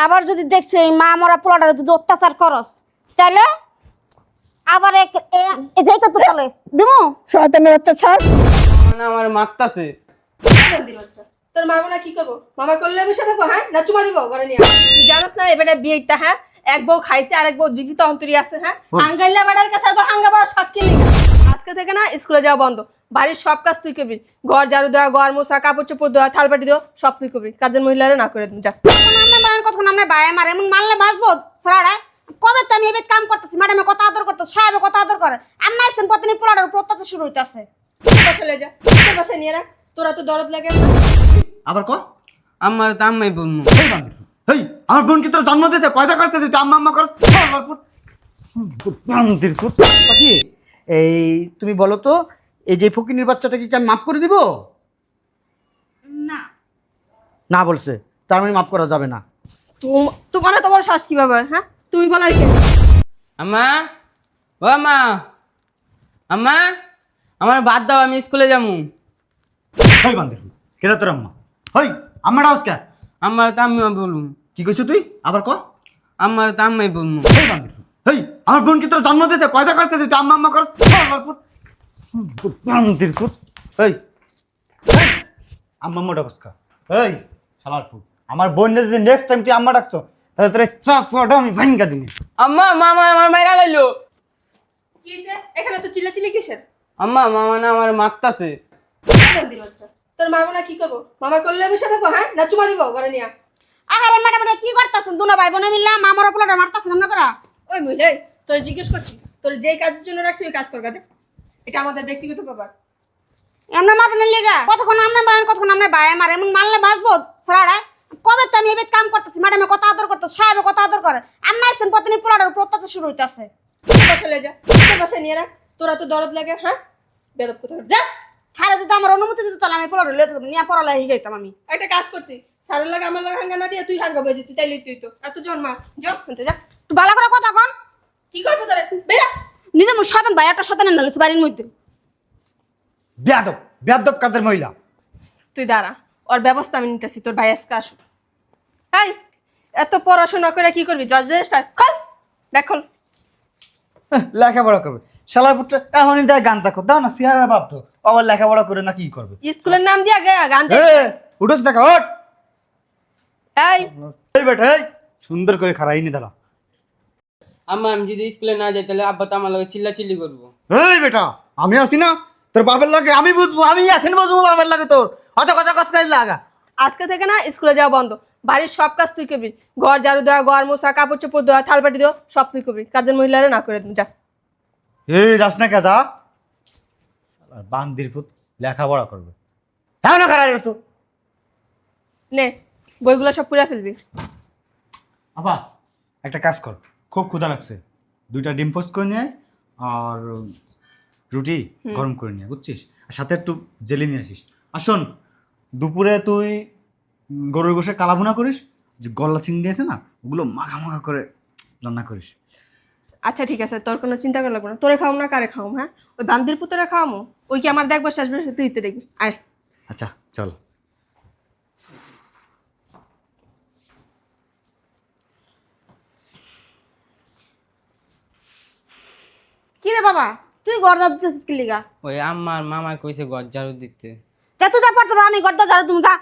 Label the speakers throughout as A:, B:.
A: আবার যদি দেখছি এই মা মরা পোলাটার যদি অত্যাচার করস তাহলে আবার এক যে কত চলে দিমু? শয়তানের বাচ্চা ছাড়।
B: মানে আমার মারতাছে।
C: তোর মামা না কি করব? মামা করলে বসে থাকব হ্যাঁ? না চুমা দিব ঘরে নিয়ে তুই জানোস না এবারে বিয়েটা হ্যাঁ? এক বউ খাইছে আর এক বউ জীবিত অন্তরি আছে হ্যাঁ? হাঙ্গাইলে বাড়ার কাছে তো হাঙ্গা বাড়ার সব কিলি আজকে থেকে না স্কুলে যাওয়া বন্ধ। বাড়ির সব কাজ তুই করবি। ঘর ঝাড়ু দেওয়া ঘর মোছা কাপড় চোপড় দেওয়া থালবাটি দেওয়া সব তুই করবি। কাজের মহিলারা না করে দিন যা।
A: আমরা এমন মারলে বাঁচবো? সারাড়া কবে তো আমি এবার কাম করতেছি? ম্যাডামে কত আদর করতেছে সাহেবে কত আদর করে। আমরা আসছেন প্রতিদিন পোলাটার উপর অত্যাচার শুরু হইতাছে।
C: যা তোর বাসায় নিয়ে রাখ। তোরা তো দরদ লাগে।
D: আবার ক
B: আমার তো আম্মাই বলব
D: হেই আমার বোন কি তোর জন্ম দিতে পয়দা করতে দিতে আম্মা আম্মা কর। বান্দির পাখি এই তুমি বলো তো এই যে ফকিনির বাচ্চাটাকে কি আমি মাফ করে দিব?
A: না।
D: না বলছে তার মানে মাফ করা যাবে না।
C: তোমার এত বড় শ্বাস কীভাবে? হ্যাঁ? তুমি বলার কে
B: আম্মা ও আম্মা আম্মা আমার বাদ দাও আমি স্কুলে যাব।
D: হেই বান্দির তোর আম্মা? হেই আম্মাটা আজকে
B: আমার তো আম্মা বলব
D: কি কইছো তুই? আবার ক?
B: আমার তো আম্মাই বলব
D: হেই বান্দির হেই আমার বোন কি তোর জন্ম দিতে পয়দা করতে দিতে আম্মা আম্মা কর আমার পুত বান্দির পুত। হেই হেই, আম্মা মোটা বসকা এই শালার পুত। আমার বোন যদি নেক্সট টাইম তুই আম্মা ডাকছো তাহলে তোর চাপ পড়া আমি ভাঙ্গা দিনি
B: আম্মা মামা আমার মাইরা লাইলো।
C: কি হইছে? এখানে তো চিল্লাচিল্লি কিসের?
B: আম্মা মামা না আমার মারতাছে।
C: তোর মামা না কি করব? মামা করলে বসে থাকব হ্যাঁ? না চুমা দিব ঘরে নিয়ে?
A: আহারে ম্যাডাম কি করতেছেন? দুনা ভাই বোনে মিললে মা মরা পোলাটা মারতেছেন আমরা করা?
C: ওই এই, তোর জিজ্ঞেস করছি তোর যেই কাজের জন্য রাখছি ওই কাজ কর কাজে। এটা আমাদের ব্যক্তিগত ব্যাপার।
A: এমন মারবেন লেগা? কতক্ষণ আমরা বায়ান কতক্ষণ আমরা বায়া মারে? এমন মারলে বাঁচবো? সারাড়া। কবে তো আমি এবার কাম করতেছি? ম্যাডামে কত আদর করতেছে সাহেবে কত আদর করে। আমরা আসছেন প্রতিদিন পোলাটার উপর অত্যাচার শুরু হইতাছে।
C: লয়ে যা তোর বাসায় নিয়ে রাখ। তোরা তো দরদ লাগে হ্যাঁ? বেদব কোথাও যা!
A: স্যার যদি আমার অনুমতি দিত তাহলে আমি পোলাটা লইতে যাব নিয়ে পড়ালে হিগাইতাম আমি।
C: একটা কাজ করতি সারের লাগে আমার লাগে হাঙ্গা না দিয়ে তুই হাঙ্গা বেজে তুই তাইলে তুই তো এত জন্মা যা। শুনতে যা।
A: তুই ভালো করে কথা কন।
C: কি করব তোরা? বেরা
A: নিজে মুখ সাধান ভাই একটা সাধারণ নালিস বাড়ির মধ্যে।
D: বেয়াদব বেয়াদব কাদের মহিলা?
C: তুই দাঁড়া। ওর ব্যবস্থা আমি নিতেছি তোর ভাই আজকে আসুক। হাই এত পড়াশোনা করে কি করবি? জজ রেজিস্টার খোল দেখ খোল।
D: লেখাপড়া করবে। শালার পুত্র এখনই দেয় গান চাকর। দাও না সিয়ারা ভাবতো আবার লেখাপড়া করে না কি করবে?
C: স্কুলের নাম দিয়া গে গান
D: উঠোস দেখা ওঠ।
C: এই।
D: এই বেটা এই। সুন্দর করে খারাই নি দাঁড়া।
B: আম্মা আমি যদি স্কুলে না যাই তাহলে আব্বা তো আমার লগে চিল্লা চিল্লি করব।
D: এই বেটা আমি আছি না। তোর বাপের লাগে আমি বুঝব আমি আছেন বুঝব বাপের লাগে তোর। কথা লাগা?
C: আজকে থেকে না স্কুলে যাওয়া বন্ধ। বাড়ির সব কাজ তুই করবি। ঘর ঝাড়ু দেওয়া ঘর মোছা কাপড় চোপড় দেওয়া থালবাটি দেওয়া সব তুই করবি। কাজের মহিলারা না করে যা।
D: এই যাস না কেজা। বান্দির লেখাপড়া করবে। হ্যাঁ না খারাপ তো
C: নে বইগুলো সব পুরা ফেলবি।
D: আপা একটা কাজ কর। খুব ক্ষুধা লাগছে। দুইটা ডিম পোস্ট করে নিয়ে আর রুটি গরম করে নিয়ে বুঝছিস? আর সাথে একটু জেলি নিয়ে আসিস। আর শোন দুপুরে তুই গরুর গোশে কালাভুনা করিস? যে গলা চিংড়ি আছে না ওগুলো মাখা মাখা করে রান্না করিস।
C: আচ্ছা ঠিক আছে তোর কোনো চিন্তা করা লাগবে না। তোরে খাও না কারে খাও হ্যাঁ? ওই বান্দির পুতরে খাওয়ামো ওই কি আমার দেখব শেষ বেশ তুই তো দেখবি। আয়।
D: আচ্ছা চল।
A: কি রে বাবা? তুই গর্দা দিতেছিস কি লিগা?
B: ওই আম্মার মামা কইছে ঝাড়ু দিতে।
A: যা তুই পারতো আমি গর্দা ঝাড়ু তুমি যা।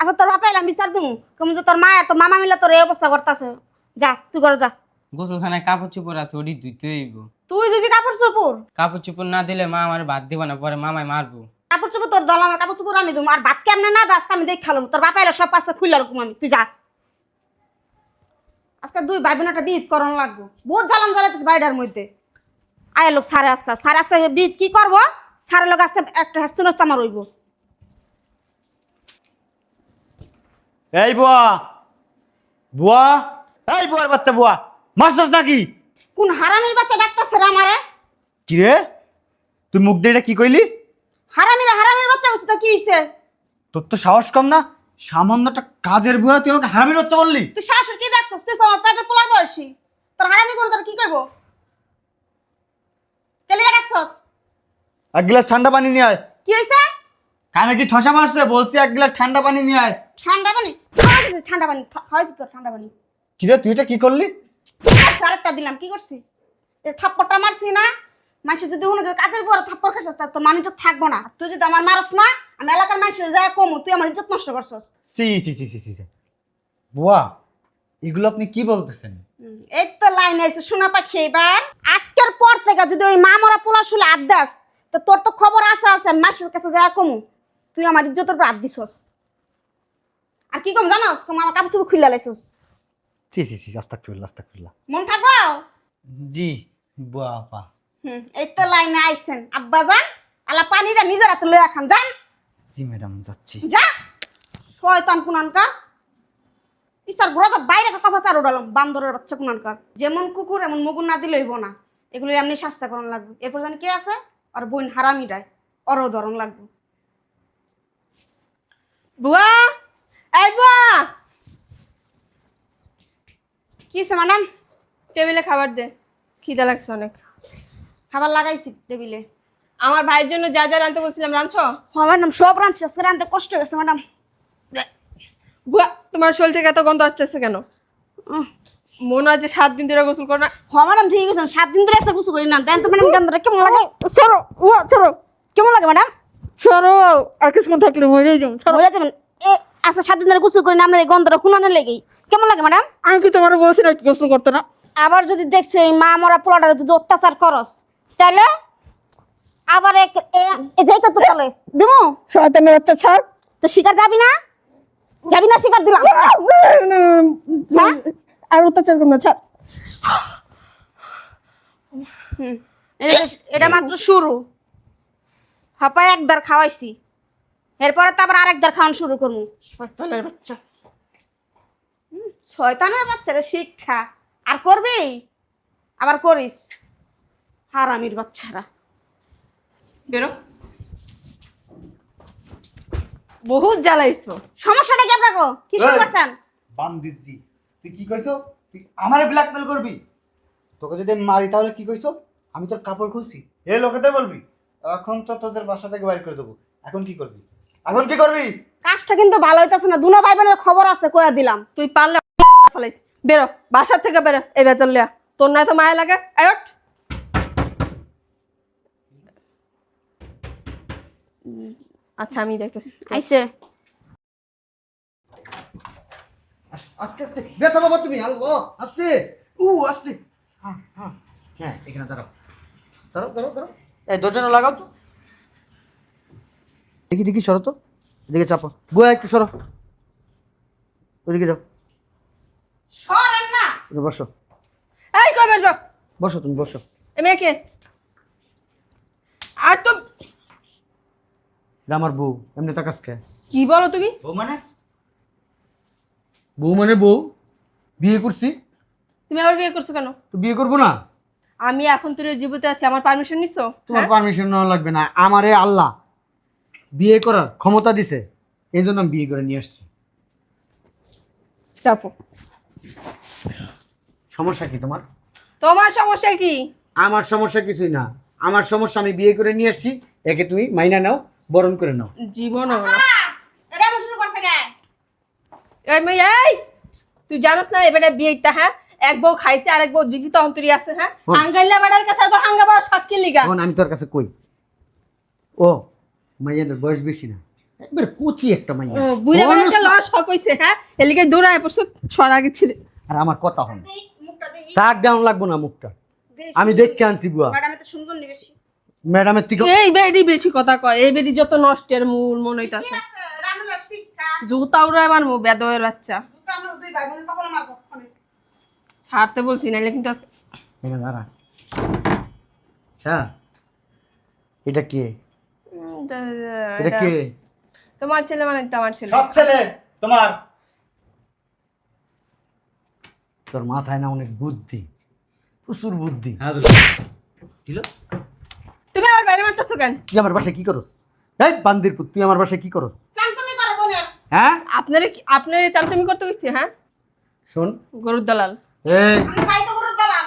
A: আচ্ছা তোর বাপা এলাম বিচার দিমু। কেমন যে তোর মা আর তোর মামা মিলে তোর এই অবস্থা করতেছে। যা তুই ঘরে যা।
B: গোসলখানায় কাপড় চোপড় আছে ওটি ধুইতে হইব।
A: তুই দিবি কাপড় চোপড়?
B: কাপড় চোপড় না দিলে মা আমার ভাত দিব না পরে মামায় মারবো।
A: কাপড় চোপড় তোর দলানোর কাপড় চোপড় আমি দেবো আর ভাত কেমনে না দাস আমি দেখ খালাম। তোর বাপা এলে সব পাশে খুললে রকম আমি। তুই যা। আজকে দুই ভাই বোন একটা বিদ করন লাগবো। বহুত জ্বালান জ্বালাইতেছে বাড়িটার মধ্যে। আয় লোক সারে আজকে। সারে আজকে বিদ কি করব? সারে লোক আজকে একটা হাসতে নষ্ট আমার রইব
D: এই বুয়া বুয়া এই বুয়ার বাচ্চা বুয়া মারছস নাকি?
A: কোন হারামির বাচ্চা ডাকতেছে রে আমারে?
D: কি রে? তুই মুখ দিয়ে এটা কি কইলি?
A: হারামির হারামির বাচ্চা হচ্ছে তো কি হইছে?
D: তোর তো সাহস কম না সামান্য একটা কাজের বুয়া তুই আমাকে হারামির বাচ্চা বললি।
A: তুই শাশুর কি দেখছস? তুই আমার পেটের পোলার বয়সী। তোর হারামি করে তোর কি করব? কেলিয়া ডাকছস?
D: এক গ্লাস ঠান্ডা পানি নিয়ে আয়।
A: কি হইছে?
D: কানে কি ঠসা মারছে? বলছি এক গ্লাস ঠান্ডা পানি নিয়ে আয়।
A: ঠান্ডা পানি? ঠান্ডা পানি খা- তোর ঠান্ডা পানি।
D: কিরে তুই এটা কি করলি?
A: আরেকটা দিলাম কি করছি? থাপ্পড়টা মারছি না মানুষ যদি যদি কাজের পরে থাপ্পড় খাইছিস তোর মানুষ তো থাকব না। তুই যদি আমার মারস না আমি এলাকার মানুষের যায় কমু তুই আমার ইজ্জত নষ্ট করছস।
D: সি সি সি সি সি। বুয়া এগুলো আপনি কি বলতেছেন?
A: এই তো লাইন আছে শোনা পাখি এবার। আজকের পর থেকে যদি ওই মা মরা পোলা শুলে আদ দাস তো তোর তো খবর আছে আছে মাসের কাছে যায় কমু তুই আমার ইজ্জতের উপর আদ দিছস। কি কম জানোস? আমার কাপড় চুপড় খুলে লাইছস।
D: সি সি সি আস্তাগফিরুল্লাহ আস্তাগফিরুল্লাহ।
A: মন থাকব
D: জি আপা
A: হুম এই তো লাইনে আইছেন। আব্বা যান আলা পানিটা নিজের হাতে লইয়া খান যান।
D: জি ম্যাডাম যাচ্ছি।
A: যা। শয়তান কুনানকার। ইস্তার ঘোরা তো বাইরে কথা চার উড়ালাম বান্দরের বাচ্চা কুনানকার। যেমন কুকুর এমন মুগুর না দিলে হইব না। এগুলো এমনি শাস্তা করণ লাগবে। এরপর জানি কে আছে? আর বোন হারামিটাই অরও ধরন লাগবে।
C: বুয়া এই বুয়া
A: কি ম্যাডাম
C: টেবিলে খাবার দে। খিদা লাগছে অনেক।
A: খাবার লাগাইছি টেবিলে।
C: আমার ভাইয়ের জন্য যা যা রানতে বলছিলাম রাঁধছো?
A: হ্যাঁ ম্যাডাম সব রাঁধছি আজকে রাঁধতে কষ্ট হয়ে গেছে ম্যাডাম।
C: বুয়া তোমার শরীর থেকে এত গন্ধ আসতেছে কেন? মনে হয় যে সাত দিন ধরে গোসল করো না।
A: হ্যাঁ ম্যাডাম ঠিক আছে সাত দিন ধরে এসে গুছু করি না। দেন তো ম্যাডাম গন্ধটা কেমন লাগে? চলো উয়া চলো। কেমন লাগে ম্যাডাম?
C: সরো আর কিছুক্ষণ থাকলে মরে
A: বলে দেবেন এ আচ্ছা সাত দিন ধরে গুছু করি না আপনার এই গন্ধটা কুনানে লেগেই। কেমন লাগে ম্যাডাম
C: আমি কি তোমার বলছি না গোসল করতে না?
A: আবার যদি দেখছি ওই মা মরা পোলাটার যদি অত্যাচার করস তাহলে আবার এক যাই কত চলে দিমু?
C: শয়তানের বাচ্চা ছাড়।
A: তো শিকার যাবি না? যাবি না শিকার দিলাম। হ্যাঁ?
C: আর অত্যাচার করো না ছাড়।
A: এটা- এটা মাত্র শুরু। হাপায় একদার খাওয়াইছি। এরপরে তো আবার আরেকদার খাওয়ান শুরু করব। শয়তানের বাচ্চা। শয়তানের বাচ্চারা শিক্ষা। আর করবি? আবার করিস। হারামির বাচ্চারা।
C: বেরো। বহুত জ্বালাইছো।
A: সমস্যাটা কি আপনাকে কি শুরু! করছেন?
D: বান্দিজি তুই কি কইছো? তুই আমারে ব্ল্যাকমেল করবি? তোকে যদি মারি তাহলে কি কইছো? আমি তোর কাপড় খুলছি। এ লোকেদের বলবি? এখন তো তোদের বাসা থেকে বাইর করে দেবো। এখন কি করবি? এখন কি করবি?
A: কাজটা কিন্তু ভালো হইতেছে না। দুনো ভাই বোনের খবর আছে কয়া দিলাম।
C: তুই পারলে ফেলাইস। বেরো বাসার থেকে বেরো এই বেচার লিয়া তোর না তো মায়া লাগে। আয়ট আচ্ছা আমি দেখতেছি।
A: আইসে
D: আস্তে আস্তে। বাবা তুমি। আল্লাহ আস্তে। উ আস্তে। হ্যাঁ হ্যাঁ। হ্যাঁ এখানে দাঁড়াও। দাঁড়াও দাঁড়াও দাঁড়াও। এই দরজাটা লাগাও তো। দেখি দেখি সরো তো। এদিকে চাপো। বুয়া একটু সরো। ওদিকে যাও।
A: সরেন না।
D: বসো।
C: এই কই বসবো?
D: বসো তুমি বসো।
C: এ মেয়েকে আর তো
D: এটা আমার বউ। এমনি তাকাস কে
C: কি বলো তুমি?
D: বউ মানে? বউ মানে বউ। বিয়ে করছি।
C: তুমি আবার বিয়ে করছ কেন?
D: তো বিয়ে করব না?
C: আমি এখন তোর জীবিত আছি। আমার পারমিশন নিছো?
D: তোমার পারমিশন নেওয়া লাগবে না। আমারে আল্লাহ। বিয়ে করার ক্ষমতা দিছে এই জন্য আমি বিয়ে করে নিয়ে আসছি।
C: চাপো।
D: সমস্যা কি তোমার?
C: তোমার সমস্যা কি?
D: আমার সমস্যা কিছুই না। আমার সমস্যা আমি বিয়ে করে নিয়ে আসছি একে তুমি মাইনা নাও বরণ করে নাও।
C: জীবন
A: এটা শুরু করছে কে?
C: এই মেয়ে এই! তুই জানোস না এবারে বিয়েটা হ্যাঁ? এক বউ খাইছে আর আরেক বউ জীবিত অন্তরি আছে হ্যাঁ। হাঙ্গাইলা বাড়ার কাছে তো শখ কি লিগা?
D: এখন আমি তোর কাছে কই। ও মাইয়াদের বয়স বেশি না। একবার কুচি একটা মাইয়া।
C: ও বুড়া বাড়াটা লস হইছে হ্যাঁ? এলিগে দৌড়ায় পড়ছে সরা গেছে।
D: আর আমার কথা হন।
A: দেখি
D: তাক দেওয়ান লাগবো না মুখটা। আমি দেখতে আনছি বুয়া।
A: ম্যাডাম এত সুন্দর নি বেশি।
D: ম্যাডামের থেকে
C: এই বেডি বেশি কথা কয় এই বেডি যত নষ্টের মূল মনে হইতাছে। জুতা উড়া আমার মু বেদয়ের বাচ্চা।
A: জুতা দুই ভাই বোনের কপালে মারবো অনেক।
C: ছাড়তে বলছি নাইলে কিন্তু আজকে
D: দাঁড়া। আচ্ছা এটা কে? এটা
C: এটা-
D: কে?
C: তোমার ছেলে মানে তো আমার ছেলে।
D: সব ছেলে তোমার। তোর মাথায় না অনেক বুদ্ধি প্রচুর বুদ্ধি।
C: তুমি আমার বাইরে মারতেছো কেন?
D: তুই আমার বাসায় কি করস? এই বান্দির পুত তুই আমার বাসায় কি করস? হ্যাঁ?
C: আপনারে কি- আপনারে চামচামি করতে গেছি হ্যাঁ?
D: শোন।
C: গরুর দালাল।
D: এই।
A: আমি ভাই তো গরুর দালাল।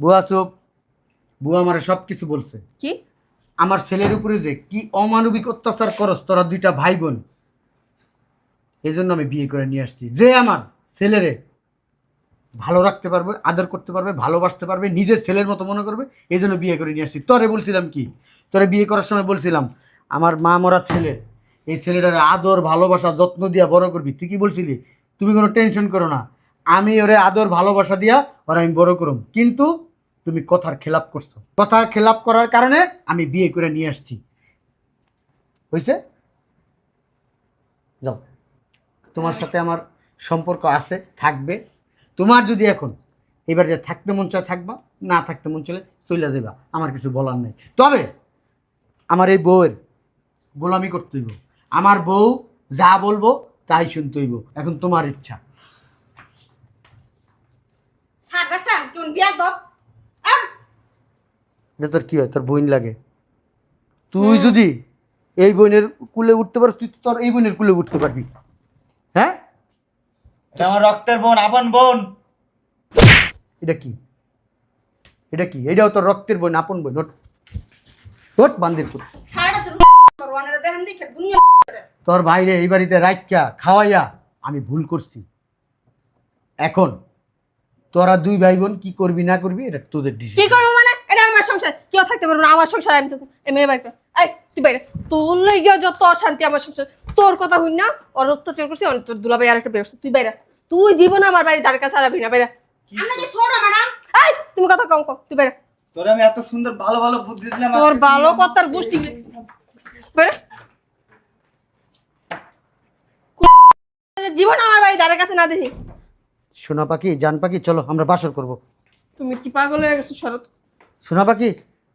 D: বুয়া চুপ। বুয়া আমার সব কিছু বলছে।
C: কি?
D: আমার ছেলের উপরে যে কি অমানবিক অত্যাচার করস তোরা দুইটা ভাই বোন এই জন্য আমি বিয়ে করে নিয়ে আসছি। যে আমার ছেলেরে
E: ভালো রাখতে পারবে, আদর করতে পারবে, ভালোবাসতে পারবে, নিজের ছেলের মতো মনে করবে এই জন্য বিয়ে করে নিয়ে আসছি। তোরে বলছিলাম কি? তোরে বিয়ে করার সময় বলছিলাম, আমার মা মরা ছেলে, এই ছেলেটার আদর, ভালোবাসা, যত্ন দিয়া বড় করবি। তুই কি বলছিলি, তুমি কোনো টেনশন করো না। আমি ওরে আদর, ভালোবাসা দিয়া ওরা আমি বড় করুম। কিন্তু তুমি কথার খেলাপ করছ। কথা খেলাপ করার কারণে আমি বিয়ে করে নিয়ে আসছি। হয়েছে যাও। তোমার সাথে আমার সম্পর্ক আছে, থাকবে। তোমার যদি এখন এবার যে থাকতে মন চায় থাকবা, না থাকতে মন চলে চলে যাবা আমার কিছু বলার নেই। তবে আমার এই বউয়ের গোলামি করতে হইব। আমার বউ যা বলব তাই শুনতে হইব। এখন তোমার ইচ্ছা।
A: দেখছেন কেমন বিয়া
E: যে তোর কি হয়? তোর বোন লাগে। তুই যদি এই বোনের কুলে উঠতে পারিস তুই তো তোর এই বোনের কুলে উঠতে পারবি। হ্যাঁ?
D: এটা আমার রক্তের বোন আপন বোন।
E: এটা কি? এটা কি? এটাও তোর রক্তের বোন আপন বোন ওঠ। ওঠ বান্দির পুত তোর বাইরে এই বাড়িতে রাখিয়া খাওয়াইয়া আমি ভুল করছি। এখন তোরা দুই ভাই বোন কি করবি না করবি এটা তোদের ডিসিশন কি
C: করব মানে? এটা আমার সংসার কেউ থাকতে পারব না আমার সংসার আমি তো মেয়ে বাইরে এই তুই বাইরে। তোর যত অশান্তি আমার সংসার তোর কথা হই না ওর অত্যাচার করছি অনেক তোর দুলাভাই আর একটা ব্যবস্থা তুই বাইরে। তুই জীবন আমার বাড়ি তার কাছে আরাবি না বাইরে।
A: আমরা কি ছোট ম্যাডাম?
C: এই তুমি কথা কম কম তুই বাইরে।
D: তোরে আমি এত সুন্দর ভালো ভালো বুদ্ধি দিলাম
C: তোর ভালো কথার গোষ্ঠী বাইরে। জীবন আমার বাড়ি তার কাছে না দেখি।
E: সোনা পাখি জান পাখি চলো আমরা বাসর করব।
C: তুমি কি পাগল হয়ে গেছো শরৎ?
E: সোনা পাখি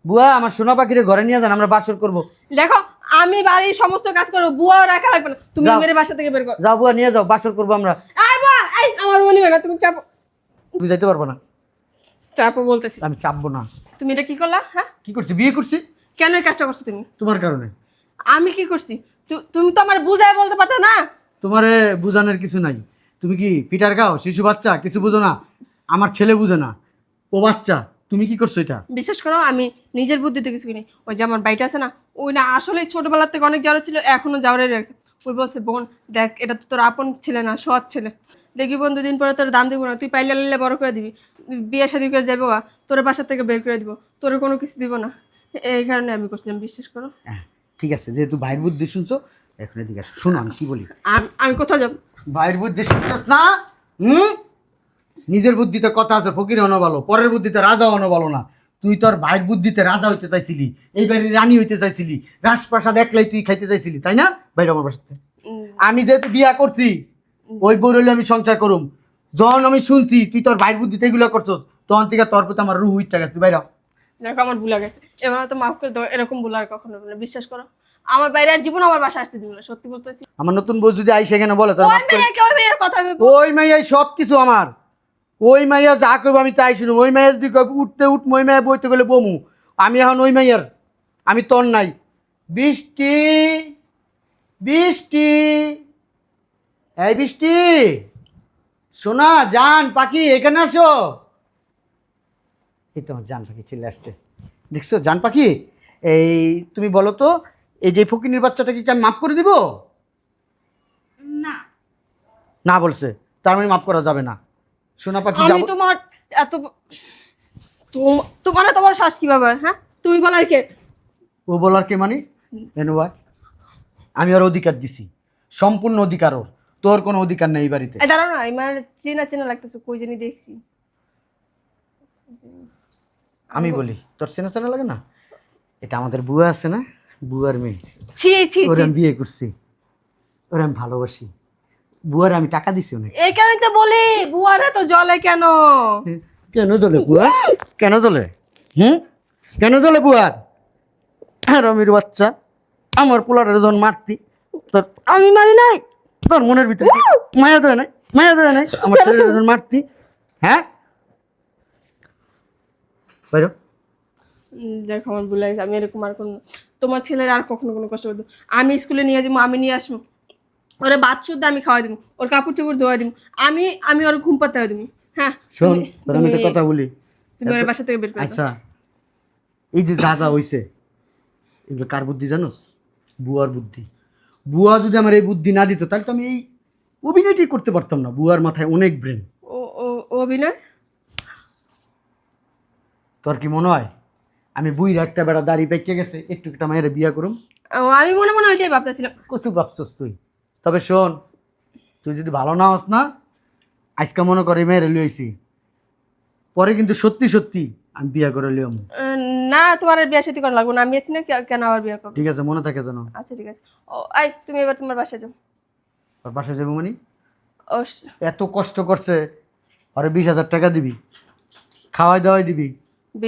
E: বুয়া আমার সোনা পাখিরে ঘরে নিয়ে যান আমরা বাসর করব।
C: দেখো আমি বাড়ির সমস্ত কাজ করব বুয়াও রাখা লাগবে না। তুমি। মেরে বাসা থেকে বের কর।
E: যাও বুয়া নিয়ে যাও বাসর করব আমরা।
C: আয় বুয়া এই আমার মনে হয় না তুমি চাপো।
E: তুমি যাইতে পারব না।
C: চাপো বলতেছি।
E: আমি চাপবো না।
C: তুমি এটা কি করলা হ্যাঁ?
E: কি করছি বিয়ে করছি?
C: কেন এই কাজটা করছ তুমি?
E: তোমার কারণে।
C: আমি কি করছি? তুমি তো আমার বুঝায় বলতে পারতো না।
E: তোমারে বুঝানোর কিছু নাই। তুমি কি পিটার গাও শিশু বাচ্চা কিছু বুঝো না? আমার ছেলে বুঝে না। ও বাচ্চা। তুমি কি করছ এটা?
C: বিশ্বাস করো আমি নিজের বুদ্ধিতে কিছু কিনি ওই যে আমার বাড়িটা আছে না ওই না আসলে ছোটবেলার থেকে অনেক জ্বর ছিল এখনও জ্বরে রয়েছে। ওই বলছে বোন দেখ এটা তো তোর আপন ছেলে না সৎ ছেলে। দেখি বোন দুদিন পরে তোর দাম দিব না তুই পাইলে লাইলে বড় করে দিবি। বিয়ে শাদি করে যাব গা তোর বাসা থেকে বের করে দিব তোর কোনো কিছু দিব না। এই কারণে আমি করছিলাম বিশ্বাস করো।
E: হ্যাঁ, ঠিক আছে যেহেতু ভাইয়ের বুদ্ধি শুনছো এখন এদিকে আসো। শোনো আমি কি বলি?
C: আমি কোথাও যাব?
E: ভাইয়ের বুদ্ধি শুনছস না? হুম? নিজের বুদ্ধিতে কথা আছে ফকির হনো ভালো পরের বুদ্ধিতে রাজা হনো ভালো না। তুই তোর ভাইয়ের বুদ্ধিতে রাজা হইতে চাইছিলি এই বাড়ির রানী হইতে চাইছিলি রাজপ্রাসাদ একলাই তুই খাইতে চাইছিলি তাই না? বাইরে আমার বাসাতে। আমি যেহেতু বিয়া করছি ওই বই রইলে আমি সংসার করুম। যখন আমি শুনছি তুই তোর ভাইয়ের বুদ্ধিতে এগুলো করছস তখন থেকে তোর প্রতি আমার রুহ উঠতে গেছে তুই বাইরে
C: দেখো আমার ভুলে গেছে। এবার তো মাফ করে দাও এরকম ভুল আর কখনো না বিশ্বাস করো। আমার বাইরে আর জীবন আমার বাসা আসতে দিব না সত্যি বলতেছি।
E: আমার নতুন বউ যদি আই সেখানে বলে
C: ওই
E: করে-
C: ওই মেয়ের কথা
E: ওই মাইয়াই সব কিছু আমার। ওই মাইয়া যা করব আমি তাই শুনব ওই মাইয়া যদি কবে উঠতে উঠ ওই মাইয়া বইতে গেলে বমু। আমি এখন ওই মাইয়ার আমি তোর নাই। বৃষ্টি বৃষ্টি। এই বৃষ্টি সোনা জান পাখি এখানে আসো। এই তোমার জান পাখি চলে আসছে। দেখছ জান পাখি? এই তুমি বলো তো এই যে ফকিনির বাচ্চাটাকে কি আমি মাফ করে দিব?
A: না।
E: না বলছে তার মানে মাফ করা যাবে না। সোনা পাখি
C: আমি তোমার এত তোম- তোমার বড় শ্বাস কীভাবে হ্যাঁ? তুমি বলার কে?
E: ও বলার কে মানে? এনো ভাই আমি ওর অধিকার দিছি। সম্পূর্ণ অধিকার ওর। তোর কোনো অধিকার নেই বাড়িতে।
C: দাঁড়াও না আমার চেনা চেনা লাগতেছে কই জানি দেখছি।
E: আমি বলি তোর চেনা চেনা লাগে না? এটা আমাদের বুয়া আছে না? বুয়ার মেয়ে।
C: ছি ছি
E: ওর আমি বিয়ে করছি। ওর আমি ভালোবাসি। বুয়ার আমি টাকা দিছি অনেক।
C: এই কারণে তো বলি বুয়ারে তো জলে কেন?
E: কেন জলে বুয়া? কেন চলে হুম কেন জলে বুয়ার? রমির বাচ্চা আমার পোলারের যখন মারতি তোর
C: আমি মানি নাই
E: তোর মনের ভিতরে মায়া দেয় নাই? মায়া দেয় নাই? আমার ছেলের যখন মারতি হ্যাঁ? বাইরো।
C: দেখো আমার ভুলে গেছে। আমি এরকম আর কোনো তোমার ছেলের আর কখনো কোনো কষ্ট করব আমি স্কুলে নিয়ে যাব আমি নিয়ে আসব। ওরা বাচ্চুর আমি খাওয়াই দিব ওর কাপড় চোপড় ধোয়া দিব আমি আমি ওর ঘুম পাতে দিব হ্যাঁ
E: শোন তোর আমি একটা কথা বলি।
C: তুমি ওর বাসা থেকে বের করে
E: আচ্ছা এই যে যা যা হইছে এগুলো কার বুদ্ধি জানোস? বুয়ার বুদ্ধি। বুয়া যদি আমার এই বুদ্ধি না দিত তাহলে তো আমি এই অভিনয়টি করতে পারতাম না। বুয়ার মাথায় অনেক ব্রেন।
C: ও ও অভিনয়?
E: তোর কি মনে হয়? আমি বুইরা একটা বেড়া দাড়ি পেকে গেছে একটু একটা মায়ের বিয়া করুম?
C: আমি মনে মনে ওইটাই ভাবতেছিলাম।
E: কচু ভাবছস তুই। তবে শোন তুই যদি ভালো না হস না আজকে মনে করে মেয়েরে লইছি পরে কিন্তু সত্যি সত্যি আমি বিয়া করে লিয়ম
C: না তোমার আর বিয়ে সাথে করা লাগবে না। আমি আছি না কেন আবার বিয়ে করব?
E: ঠিক আছে মনে থাকে যেন।
C: আচ্ছা ঠিক আছে। ও আই তুমি এবার তোমার বাসায় যাও।
E: তোর পাশে যাব মানে? এত কষ্ট করছে আরে বিশ হাজার টাকা দিবি খাওয়াই দাওয়াই দিবি।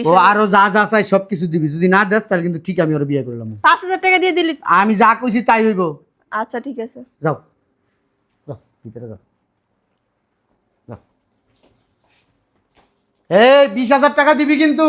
E: ও আরও যা যা চাই সব কিছু দিবি। যদি না দেস তাহলে কিন্তু ঠিক আমি ওর বিয়ে করলাম
C: পাঁচ হাজার টাকা দিয়ে দিলি।
E: আমি যা কইছি তাই হইব।
C: আচ্ছা ঠিক আছে।
E: যাও। যাও ভিতরে যাও। এই বিশ টাকা দিবি কিন্তু।